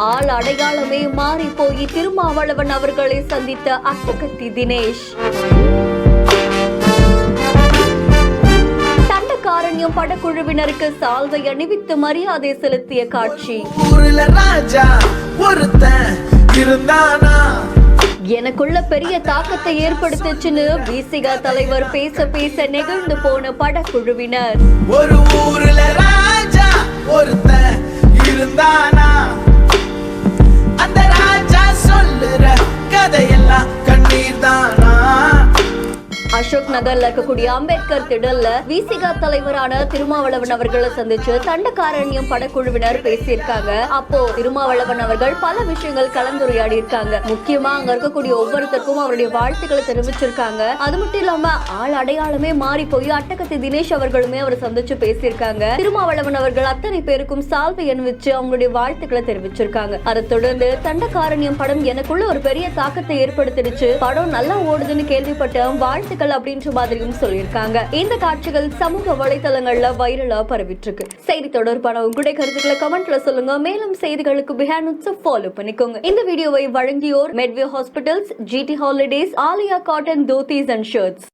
ஆள் அடையாளமே மாறி போய் திருமாவளவன் அவர்களை சந்தித்த அட்டகத்தி தினேஷ். தண்டகாரண்யம் படக்குழுவினருக்கு சால்வை அணிவித்து மரியாதை செலுத்திய காட்சி. எனக்குள்ள பெரிய தாக்கத்தை ஏற்படுத்துச்சுன்னு விசிகா தலைவர் பேச பேச நெகிழ்ந்து போன படக்குழுவினர். ஒரு ஊருல அசோக் நகர்ல இருக்கக்கூடிய அம்பேத்கர் திடல்ல விசிகா தலைவரான திருமாவளவன் அவர்களை சந்திச்சு தண்டகாரண்யம் படக்குழுவினர் பேசியிருக்காங்க. அப்போ திருமாவளவன் அவர்கள் பல விஷயங்கள் கலந்துரையாடி இருக்காங்க முக்கியமா அங்க இருக்கக்கூடிய ஒவ்வொருத்தருக்கும் அவருடைய வாழ்த்துக்களை தெரிவிச்சிருக்காங்க. அது மட்டும் இல்லாம ஆள் அடையாளமே மாறி போய் அட்டகத்தி தினேஷ் அவர்களுமே அவர் சந்திச்சு பேசியிருக்காங்க. திருமாவளவன் அவர்கள் அத்தனை பேருக்கும் சால்வை அணிவிச்சு அவங்களுடைய வாழ்த்துக்களை தெரிவிச்சிருக்காங்க. அதை தொடர்ந்து தண்டகாரண்யம் படம் எனக்குள்ள ஒரு பெரிய தாக்கத்தை ஏற்படுத்திடுச்சு. படம் நல்லா ஓடுதுன்னு கேள்விப்பட்ட வாழ்த்துக்கள் அப்படின்ற மாதிரியும் சொல்லியிருக்காங்க. இந்த காட்சிகள் சமூக வலைதளங்கள்ல வைரலா பரவிட்டு இருக்கு செய்தி தொடர்பான உங்களுடைய கருத்துக்களை கமெண்ட்ல சொல்லுங்க. மேலும் செய்திகளுக்கு பிஹானுட்ஸ் ஃபாலோ பண்ணிக்கோங்க. இந்த வீடியோவை வழங்கியோர் Medway hospitals GD holidays Aaliya cotton dhotis and shirts